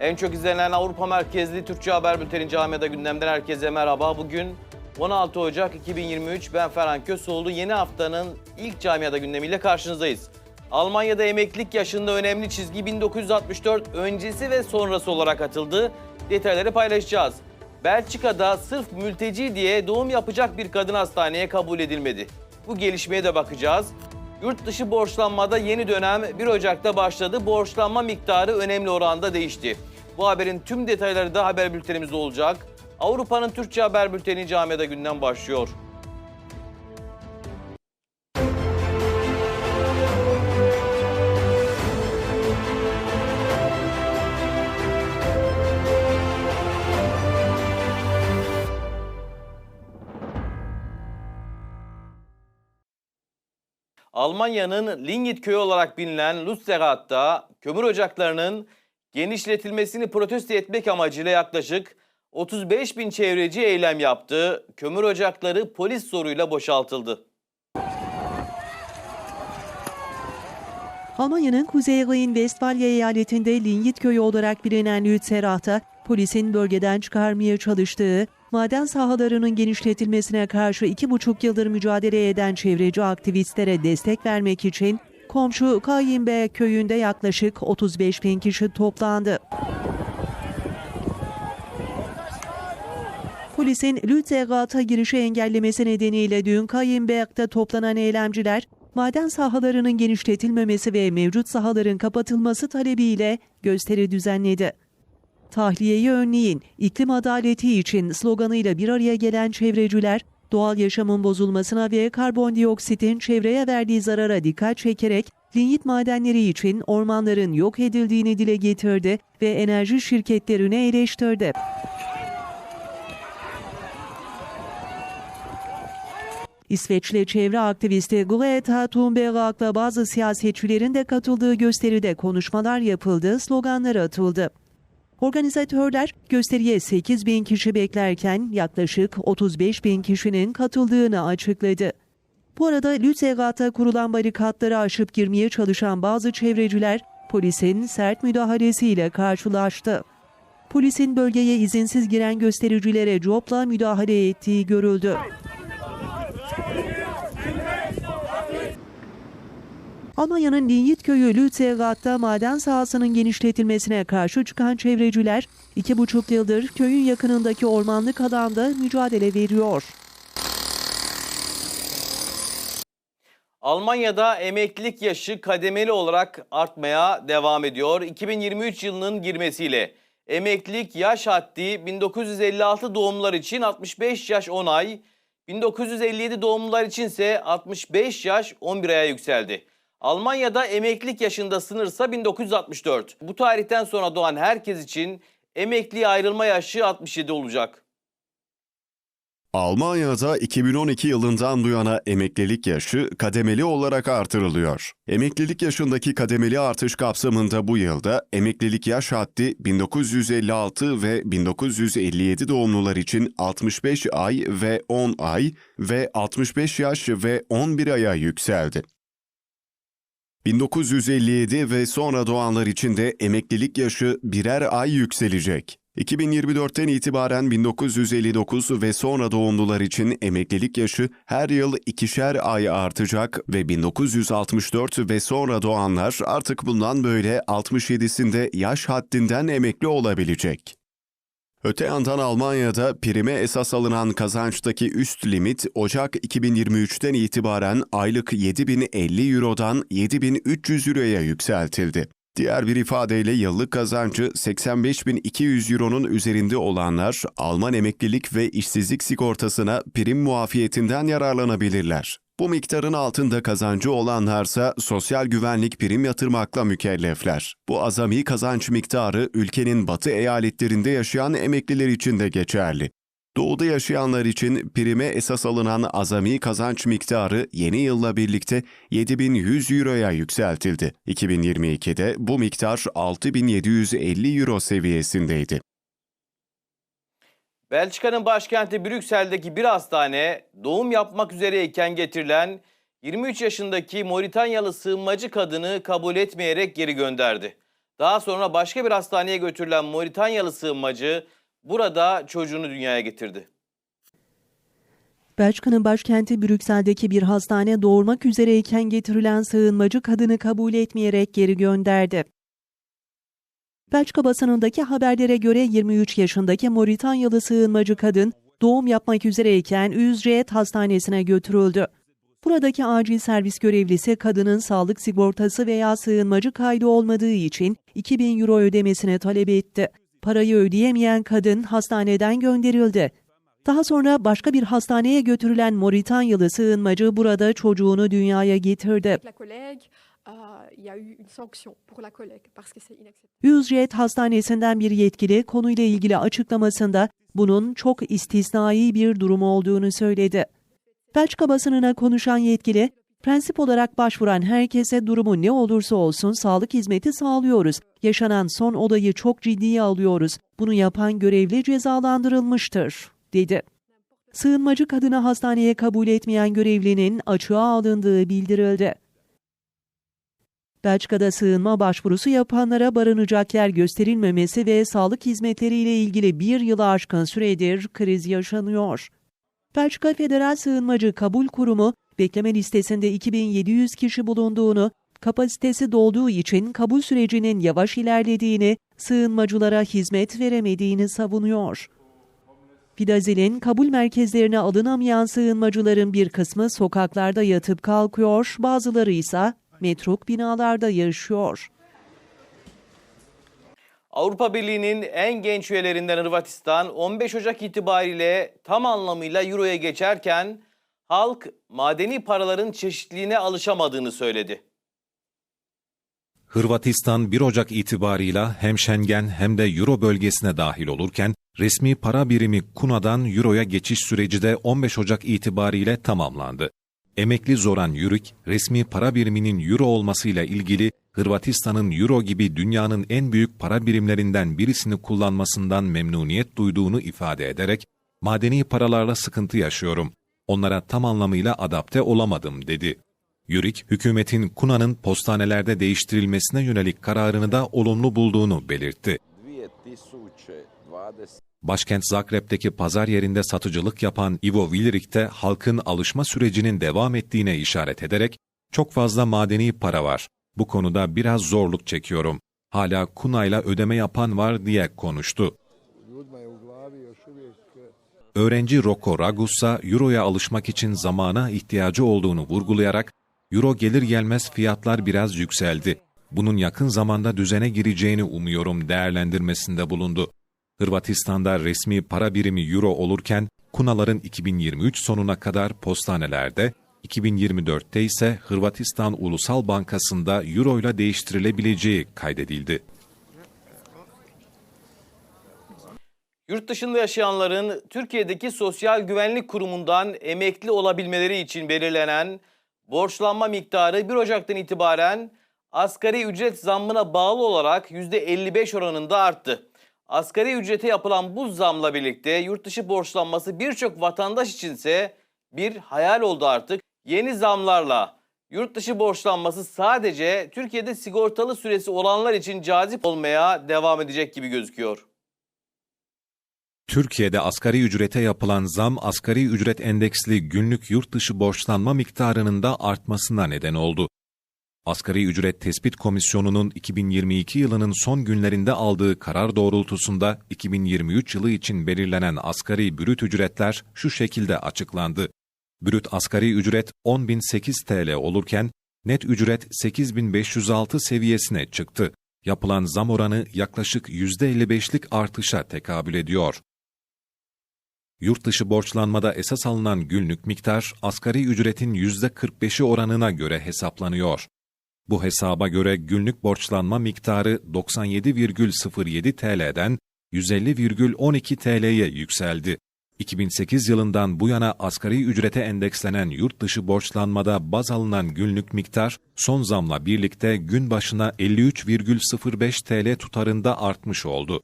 En çok izlenen Avrupa merkezli Türkçe haber bülteni Camiada gündemden herkese merhaba. Bugün 16 Ocak 2023 ben Ferhan Kösoğlu. Yeni haftanın ilk Camiada gündemiyle karşınızdayız. Almanya'da emeklilik yaşında önemli çizgi 1964 öncesi ve sonrası olarak atıldı. Detayları paylaşacağız. Belçika'da sırf mülteci diye doğum yapacak bir kadın hastaneye kabul edilmedi. Bu gelişmeye de bakacağız. Yurt dışı borçlanmada yeni dönem 1 Ocak'ta başladı. Borçlanma miktarı önemli oranda değişti. Bu haberin tüm detayları da haber bültenimizde olacak. Avrupa'nın Türkçe haber bülteni Camiada günden başlıyor. Almanya'nın Lingit köyü olarak bilinen Lutzerat'ta kömür ocaklarının genişletilmesini protesto etmek amacıyla yaklaşık 35 bin çevreci eylem yaptı. Kömür ocakları polis zoruyla boşaltıldı. Almanya'nın Kuzey Rhein-Westfalya eyaletinde Lingit köyü olarak bilinen Lützerath'ta polisin bölgeden çıkarmaya çalıştığı maden sahalarının genişletilmesine karşı iki buçuk yıldır mücadele eden çevreci aktivistlere destek vermek için komşu Kayinbe köyünde yaklaşık 35 bin kişi toplandı. Polisin Lützerath'a girişi engellemesi nedeniyle dün Kayinberg'de toplanan eylemciler maden sahalarının genişletilmemesi ve mevcut sahaların kapatılması talebiyle gösteri düzenledi. Tahliyeyi önleyin, iklim adaleti için sloganıyla bir araya gelen çevreciler, doğal yaşamın bozulmasına ve karbondioksitin çevreye verdiği zarara dikkat çekerek linyit madenleri için ormanların yok edildiğini dile getirdi ve enerji şirketlerini eleştirdi. İsveçli çevre aktivisti Greta Thunberg ve bazı siyasetçilerin de katıldığı gösteride konuşmalar yapıldı, sloganlar atıldı. Organizatörler gösteriye 8 bin kişi beklerken yaklaşık 35 bin kişinin katıldığını açıkladı. Bu arada Lützerat'a kurulan barikatları aşıp girmeye çalışan bazı çevreciler polisin sert müdahalesiyle karşılaştı. Polisin bölgeye izinsiz giren göstericilere copla müdahale ettiği görüldü. Almanya'nın Linyit köyü Lützerat'ta maden sahasının genişletilmesine karşı çıkan çevreciler iki buçuk yıldır köyün yakınındaki ormanlık alanda mücadele veriyor. Almanya'da emeklilik yaşı kademeli olarak artmaya devam ediyor. 2023 yılının girmesiyle emeklilik yaş haddi 1956 doğumlular için 65 yaş 10 ay, 1957 doğumlular için ise 65 yaş 11 aya yükseldi. Almanya'da emeklilik yaşında sınırsa 1964. Bu tarihten sonra doğan herkes için emekliye ayrılma yaşı 67 olacak. Almanya'da 2012 yılından bu yana emeklilik yaşı kademeli olarak artırılıyor. Emeklilik yaşındaki kademeli artış kapsamında bu yılda emeklilik yaş haddi 1956 ve 1957 doğumlular için 65 ay ve 10 ay ve 65 yaş ve 11 aya yükseldi. 1957 ve sonra doğanlar için de emeklilik yaşı birer ay yükselecek. 2024'ten itibaren 1959 ve sonra doğumlular için emeklilik yaşı her yıl ikişer ay artacak ve 1964 ve sonra doğanlar artık bundan böyle 67'sinde yaş haddinden emekli olabilecek. Öte yandan Almanya'da prime esas alınan kazançtaki üst limit Ocak 2023'ten itibaren aylık 7050 Euro'dan 7300 Euro'ya yükseltildi. Diğer bir ifadeyle yıllık kazancı 85.200 Euro'nun üzerinde olanlar Alman emeklilik ve işsizlik sigortasına prim muafiyetinden yararlanabilirler. Bu miktarın altında kazancı olanlarsa sosyal güvenlik prim yatırmakla mükellefler. Bu azami kazanç miktarı ülkenin batı eyaletlerinde yaşayan emekliler için de geçerli. Doğuda yaşayanlar için prime esas alınan azami kazanç miktarı yeni yılla birlikte 7100 euroya yükseltildi. 2022'de bu miktar 6750 euro seviyesindeydi. Belçika'nın başkenti Brüksel'deki bir hastane doğum yapmak üzereyken getirilen 23 yaşındaki Moritanyalı sığınmacı kadını kabul etmeyerek geri gönderdi. Daha sonra başka bir hastaneye götürülen Moritanyalı sığınmacı burada çocuğunu dünyaya getirdi. Belçika'nın başkenti Brüksel'deki bir hastane doğurmak üzereyken getirilen sığınmacı kadını kabul etmeyerek geri gönderdi. Belçika basınındaki haberlere göre 23 yaşındaki Moritanyalı sığınmacı kadın doğum yapmak üzereyken Ücret Hastanesi'ne götürüldü. Buradaki acil servis görevlisi kadının sağlık sigortası veya sığınmacı kaydı olmadığı için 2000 euro ödemesini talep etti. Parayı ödeyemeyen kadın hastaneden gönderildi. Daha sonra başka bir hastaneye götürülen Moritanyalı sığınmacı burada çocuğunu dünyaya getirdi. Euh, il. Ücret Hastanesi'nden bir yetkili konuyla ilgili açıklamasında bunun çok istisnai bir durum olduğunu söyledi. Belçika basınına konuşan yetkili, prensip olarak başvuran herkese durumu ne olursa olsun sağlık hizmeti sağlıyoruz. Yaşanan son olayı çok ciddiye alıyoruz. Bunu yapan görevli cezalandırılmıştır, dedi. Sığınmacı kadını hastaneye kabul etmeyen görevlinin açığa alındığı bildirildi. Belçika'da sığınma başvurusu yapanlara barınacak yer gösterilmemesi ve sağlık hizmetleriyle ilgili bir yılı aşkın süredir kriz yaşanıyor. Belçika Federal Sığınmacı Kabul Kurumu, bekleme listesinde 2700 kişi bulunduğunu, kapasitesi dolduğu için kabul sürecinin yavaş ilerlediğini, sığınmacılara hizmet veremediğini savunuyor. Fidazil'in kabul merkezlerine alınamayan sığınmacıların bir kısmı sokaklarda yatıp kalkıyor, bazıları ise metruk binalarda yaşıyor. Avrupa Birliği'nin en genç üyelerinden Hırvatistan 15 Ocak itibariyle tam anlamıyla Euro'ya geçerken halk madeni paraların çeşitliliğine alışamadığını söyledi. Hırvatistan 1 Ocak itibarıyla hem Schengen hem de Euro bölgesine dahil olurken resmi para birimi Kuna'dan Euro'ya geçiş süreci de 15 Ocak itibariyle tamamlandı. Emekli Zoran Yürük, resmi para biriminin Euro olmasıyla ilgili Hırvatistan'ın Euro gibi dünyanın en büyük para birimlerinden birisini kullanmasından memnuniyet duyduğunu ifade ederek, madeni paralarla sıkıntı yaşıyorum, onlara tam anlamıyla adapte olamadım dedi. Yürük, hükümetin Kuna'nın postanelerde değiştirilmesine yönelik kararını da olumlu bulduğunu belirtti. 2020 Başkent Zagreb'deki pazar yerinde satıcılık yapan Ivo Vilrik de halkın alışma sürecinin devam ettiğine işaret ederek, çok fazla madeni para var. Bu konuda biraz zorluk çekiyorum. Hala kunayla ödeme yapan var diye konuştu. Öğrenci Roko Ragusa, Euro'ya alışmak için zamana ihtiyacı olduğunu vurgulayarak, Euro gelir gelmez fiyatlar biraz yükseldi. Bunun yakın zamanda düzene gireceğini umuyorum değerlendirmesinde bulundu. Hırvatistan'da resmi para birimi Euro olurken, kunaların 2023 sonuna kadar postanelerde, 2024'te ise Hırvatistan Ulusal Bankası'nda Euro ile değiştirilebileceği kaydedildi. Yurt dışında yaşayanların Türkiye'deki Sosyal Güvenlik Kurumu'ndan emekli olabilmeleri için belirlenen borçlanma miktarı 1 Ocak'tan itibaren asgari ücret zammına bağlı olarak %55 oranında arttı. Asgari ücrete yapılan bu zamla birlikte yurt dışı borçlanması birçok vatandaş içinse bir hayal oldu artık. Yeni zamlarla yurt dışı borçlanması sadece Türkiye'de sigortalı süresi olanlar için cazip olmaya devam edecek gibi gözüküyor. Türkiye'de asgari ücrete yapılan zam asgari ücret endeksli günlük yurt dışı borçlanma miktarının da artmasına neden oldu. Asgari Ücret Tespit Komisyonu'nun 2022 yılının son günlerinde aldığı karar doğrultusunda 2023 yılı için belirlenen asgari brüt ücretler şu şekilde açıklandı. Brüt asgari ücret 10.008 TL olurken net ücret 8.506 seviyesine çıktı. Yapılan zam oranı yaklaşık %55'lik artışa tekabül ediyor. Yurt dışı borçlanmada esas alınan günlük miktar asgari ücretin %45'i oranına göre hesaplanıyor. Bu hesaba göre günlük borçlanma miktarı 97,07 TL'den 150,12 TL'ye yükseldi. 2008 yılından bu yana asgari ücrete endekslenen yurt dışı borçlanmada baz alınan günlük miktar son zamla birlikte gün başına 53,05 TL tutarında artmış oldu.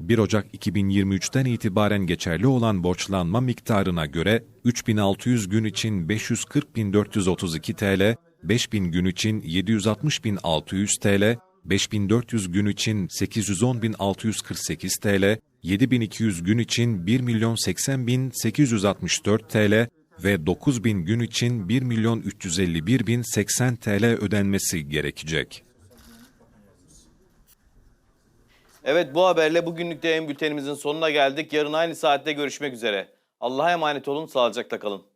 1 Ocak 2023'ten itibaren geçerli olan borçlanma miktarına göre 3600 gün için 540.432 TL, 5000 gün için 760.600 TL, 5400 gün için 810.648 TL, 7200 gün için 1.080.864 TL ve 9000 gün için 1.351.080 TL ödenmesi gerekecek. Evet bu haberle bugünlük de en bültenimizin sonuna geldik. Yarın aynı saatte görüşmek üzere. Allah'a emanet olun, sağlıcakla kalın.